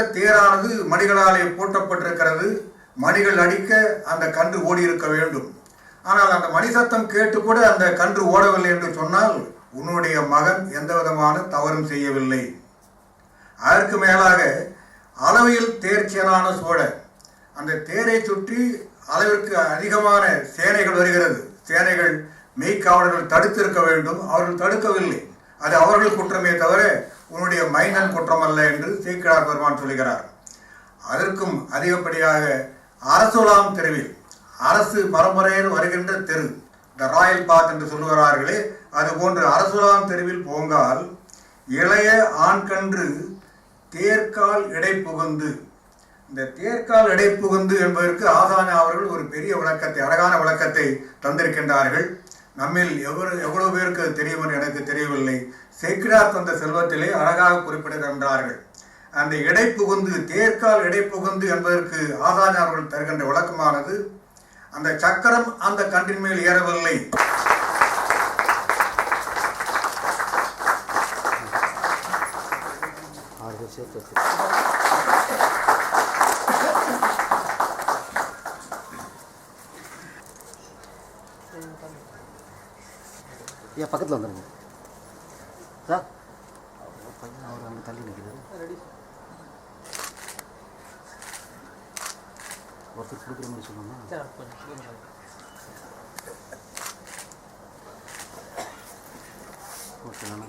தேரானது மணிகளாலே பூட்டப்பட்டிருக்கிறது. மணிகள் அடிக்க அந்த கன்று ஓடி இருக்க வேண்டும். ஆனால் அந்த மணி சத்தம் கேட்டு கூட அந்த கன்று ஓடவில்லை என்று சொன்னால் உன்னுடைய மகன் எந்த விதமான தவறும் செய்யவில்லை. அதற்கு மேலாக அளவையில் தேர்ச்சியலான சோழ அந்த தேரை சுற்றி அளவிற்கு அதிகமான சேனைகள் வருகிறது. சேனைகள் மெய்க்காவலர்கள் தடுத்திருக்க வேண்டும். அவர்கள் தடுக்கவில்லை. அது அவர்கள் குற்றமே தவிர மைந்தன் குற்றம் அல்ல என்று சீக்கிரார் பெருமான் சொல்கிறார். அதற்கும் அதிகப்படியாக அரசுலாம் தெருவில் அரசு பரம்பரையில் வருகின்ற தெரு த ராயல் பாத் என்று சொல்லுகிறார்களே அதுபோன்று அரசுலாம் தெருவில் போங்கால் இளைய ஆண்கன்று தேர்கால் இடை புகுந்து இந்த தேர்கால் இடை புகுந்து என்பதற்கு ஆசான அவர்கள் ஒரு பெரிய விளக்கத்தை அழகான விளக்கத்தை தந்திருக்கின்றார்கள். நம்மில் எவ்வளவு எவ்வளவு பேருக்கு அது தெரியும் என்று எனக்கு தெரியவில்லை. சேக்கிரார் தந்த செல்வத்திலே அழகாக குறிப்பிடுகின்றார்கள் அந்த இடைப்புகுந்து தேர்க்கால் இடைப்புகுந்து என்பதற்கு ஆசான அவர்கள் தருகின்ற விளக்கமானது அந்த சக்கரம் அந்த கன்றின் மேல் ஏறவில்லை. Thank you. ஐயா பக்கத்தில் வந்துடுங்க சார். பையன் அவர் அங்கே தள்ளி நிற்கிறாரு ஒருத்தர் கொடுக்குற மாதிரி சொன்னோம்னா ஓகே தானே